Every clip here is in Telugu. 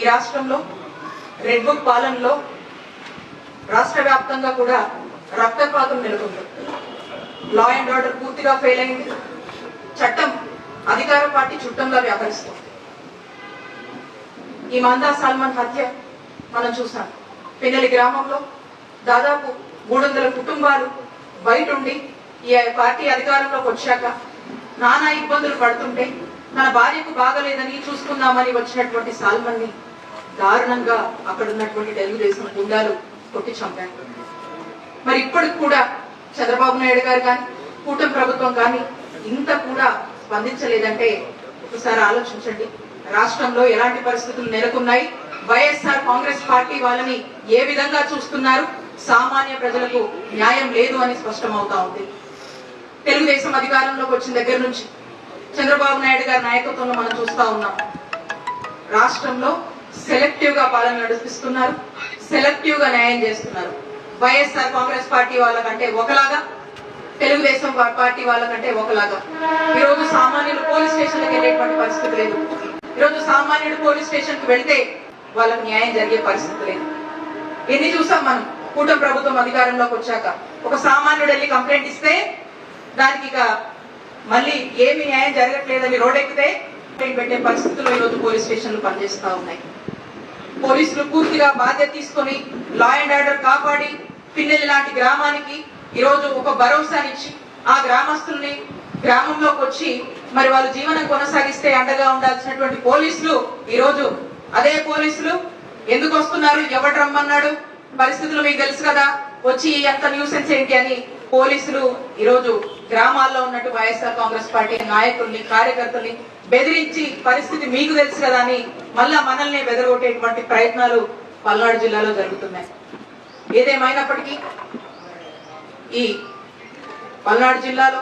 ఈ రాష్ట్రంలో రెడ్ బుక్ పాలనలో రాష్ట్ర వ్యాప్తంగా కూడా రక్తపాతం నెలకొంది. లా అండ్ ఆర్డర్ పూర్తిగా ఫెయిల్ అయింది. చట్టం అధికార పార్టీ చుట్టంలా వ్యవహరిస్తుంది ఈ మందా సల్మాన్ హత్య మనం చూసాం. పిన్నెలి గ్రామంలో దాదాపు మూడు వందల కుటుంబాలు బయట ఉండి ఈ పార్టీ అధికారంలోకి వచ్చాక నానా ఇబ్బందులు పడుతుంటే తన భార్యకు బాగలేదని చూసుకుందామని వచ్చినటువంటి సాల్మన్ని దారుణంగా అక్కడ ఉన్నటువంటి తెలుగుదేశం గుండాలు కొట్టి చంపారు. మరి ఇప్పటికి కూడా చంద్రబాబు నాయుడు గారు కానీ కూటమి ప్రభుత్వం కానీ ఇంత కూడా స్పందించలేదంటే ఒకసారి ఆలోచించండి. రాష్ట్రంలో ఎలాంటి పరిస్థితులు నెలకొన్నాయి? వైఎస్ఆర్ కాంగ్రెస్ పార్టీ వాళ్ళని ఏ విధంగా చూస్తున్నారు? సామాన్య ప్రజలకు న్యాయం లేదు అని స్పష్టమవుతా ఉంది. తెలుగుదేశం అధికారంలోకి వచ్చిన దగ్గర నుంచి చంద్రబాబు నాయుడు గారి నాయకత్వంలో మనం చూస్తా ఉన్నాం. రాష్ట్రంలో సెలెక్టివ్గా పాలన నడిపిస్తున్నారు సెలెక్టివ్గా న్యాయం చేస్తున్నారు. వైఎస్ఆర్ కాంగ్రెస్ పార్టీ వాళ్ళకంటే ఒకలాగా తెలుగుదేశం పార్టీ వాళ్ళకంటే ఒకలాగా. ఈ రోజు సామాన్యులు పోలీస్ స్టేషన్కి వెళ్ళేటువంటి పరిస్థితి లేదు. ఈ రోజు సామాన్యుడు పోలీస్ స్టేషన్కి వెళ్తే వాళ్ళకు న్యాయం జరిగే పరిస్థితి లేదు. ఎన్ని చూసాం మనం? కూటమి ప్రభుత్వం అధికారంలోకి వచ్చాక. ఒక సామాన్యుడు వెళ్ళి కంప్లైంట్ ఇస్తే దానికి ఇక మళ్ళీ ఏమి న్యాయం జరగట్లేదని రోడ్డెక్కితే కంప్లైంట్ పెట్టే పరిస్థితుల్లో ఈరోజు పోలీస్ స్టేషన్లు పనిచేస్తూ ఉన్నాయి. పోలీసులు పూర్తిగా బాధ్యత తీసుకొని లా అండ్ ఆర్డర్ కాపాడి పిన్నెల్లి లాంటి గ్రామానికి ఈరోజు ఒక భరోసానిచ్చి ఆ గ్రామస్తుల్ని గ్రామంలోకి వచ్చి మరి వాళ్ళు జీవనం కొనసాగిస్తే అండగా ఉండాల్సినటువంటి పోలీసులు ఈరోజు అదే పోలీసులు. ఎందుకు వస్తున్నారు? ఎవడు రమ్మన్నాడు? పరిస్థితులు మీకు తెలుసు కదా. వచ్చి ఎంత న్యూసెన్స్ ఏంటి అని పోలీసులు ఈరోజు గ్రామాల్లో ఉన్నట్టు వైఎస్ఆర్ కాంగ్రెస్ పార్టీ నాయకుల్ని కార్యకర్తల్ని బెదిరించి పరిస్థితి మీకు తెలుసు కదా అని మళ్ళా మనల్ని బెదరగొట్టేటువంటి ప్రయత్నాలు పల్నాడు జిల్లాలో జరుగుతున్నాయి. ఏదేమైనప్పటికీ ఈ పల్నాడు జిల్లాలో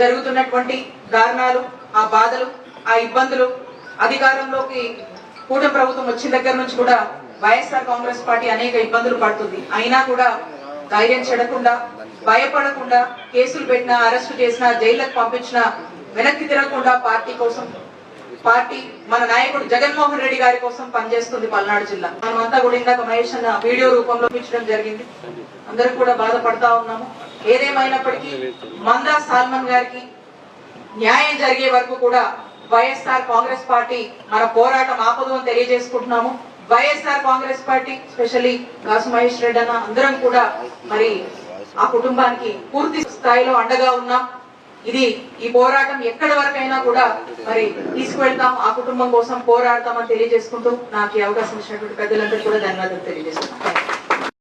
జరుగుతున్నటువంటి దారుణాలు ఆ బాధలు ఆ ఇబ్బందులు అధికారంలోకి కూటమి ప్రభుత్వం వచ్చిన దగ్గర నుంచి కూడా వైఎస్ఆర్ కాంగ్రెస్ పార్టీ అనేక ఇబ్బందులు పడుతుంది. అయినా కూడా ధైర్యం చెడకుండా భయపడకుండా కేసులు పెట్టినా అరెస్టు చేసినా జైళ్ళకు పంపించినా వెనక్కి తిరగకుండా పార్టీ కోసం పార్టీ మన నాయకుడు జగన్మోహన్ రెడ్డి గారి కోసం పనిచేస్తుంది పల్నాడు జిల్లా. మనమంతా కూడా ఇందాక మహేష్ అన్న వీడియో రూపంలో చూపించడం జరిగింది. అందరూ కూడా బాధపడతా ఉన్నాము. ఏదేమైనప్పటికీ మందా సాల్మన్ గారికి న్యాయం జరిగే వరకు కూడా వైఎస్ఆర్ కాంగ్రెస్ పార్టీ మన పోరాటం ఆపదు అని తెలియజేసుకుంటున్నాము. వైఎస్ఆర్ కాంగ్రెస్ పార్టీ స్పెషల్లీ కాసు మహేష్ రెడ్డి అన్న అందరం కూడా మరి ఆ కుటుంబానికి పూర్తి స్థాయిలో అండగా ఉన్నాం. ఇది ఈ పోరాటం ఎక్కడి వరకైనా కూడా మరి తీసుకువెళ్తాం. ఆ కుటుంబం కోసం పోరాడతామని తెలియజేసుకుంటూ నాకు ఈ అవకాశం ఇచ్చినటువంటి పెద్దలందరూ కూడా ధన్యవాదాలు తెలియజేస్తున్నాను.